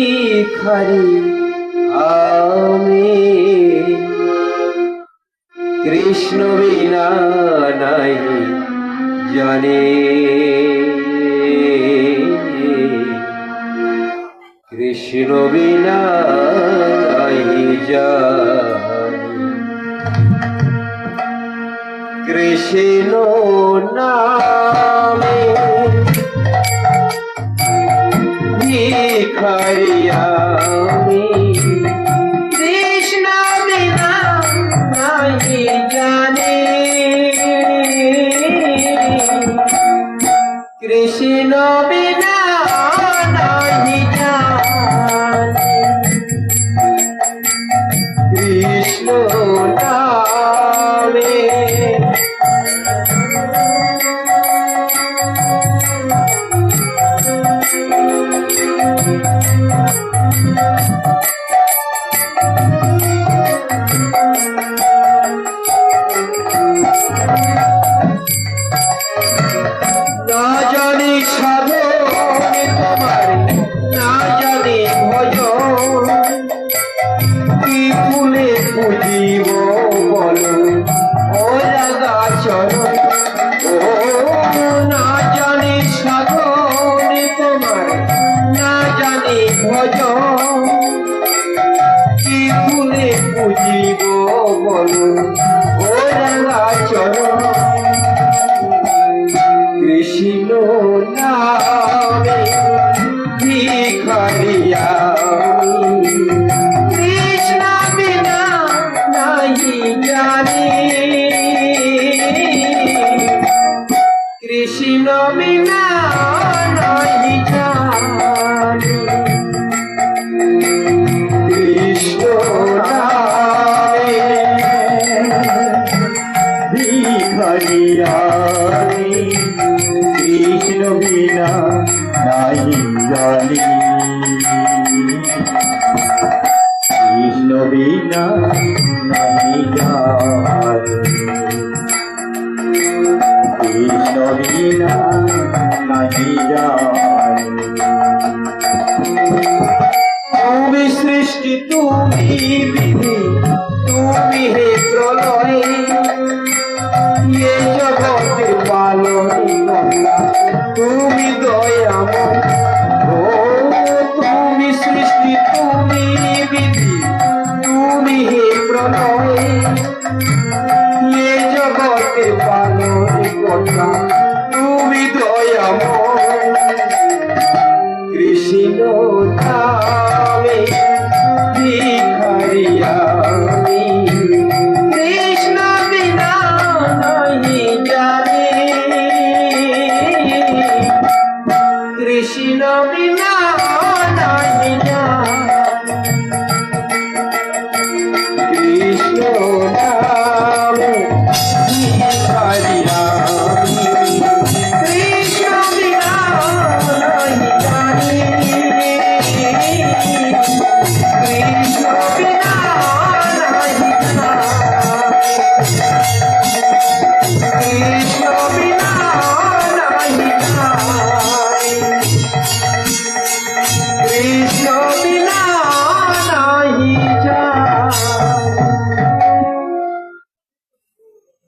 ভিখারি আমি কৃষ্ণ বিনা নাই জানে। কৃষ্ণ বিনা নাই জানে। কৃষ্ণ নামে ভিখারিয়ামি কৃষ্ণ বিনা নাহি জানে। কৃষ্ণ বিনা নাহি ফুলে পুজিব বলো? ও লাগা চরণ কি ফুলে পুজিব বলো ও লাগা চরণ কৃষ্ণ নামে ভিখারিয়া কৃষ্ণ বিনা নাহি জানি। কৃষ্ণ বিনা ভিখারিয়ানি কৃষ্ণ বিনা নাই জানি। কৃষ্ণ বিনা নাই জানি। কৃষ্ণ বিনা নাই জানি। তুমি সৃষ্টি, তুমি বিধি তুমি হে প্রলয়, এ জগতের পালনি তুমি দয়াময়, ও তুমি সৃষ্টি, তুমি বিধি। তুমি হে প্রলয়, এ জগতের পালনি গঙ্গা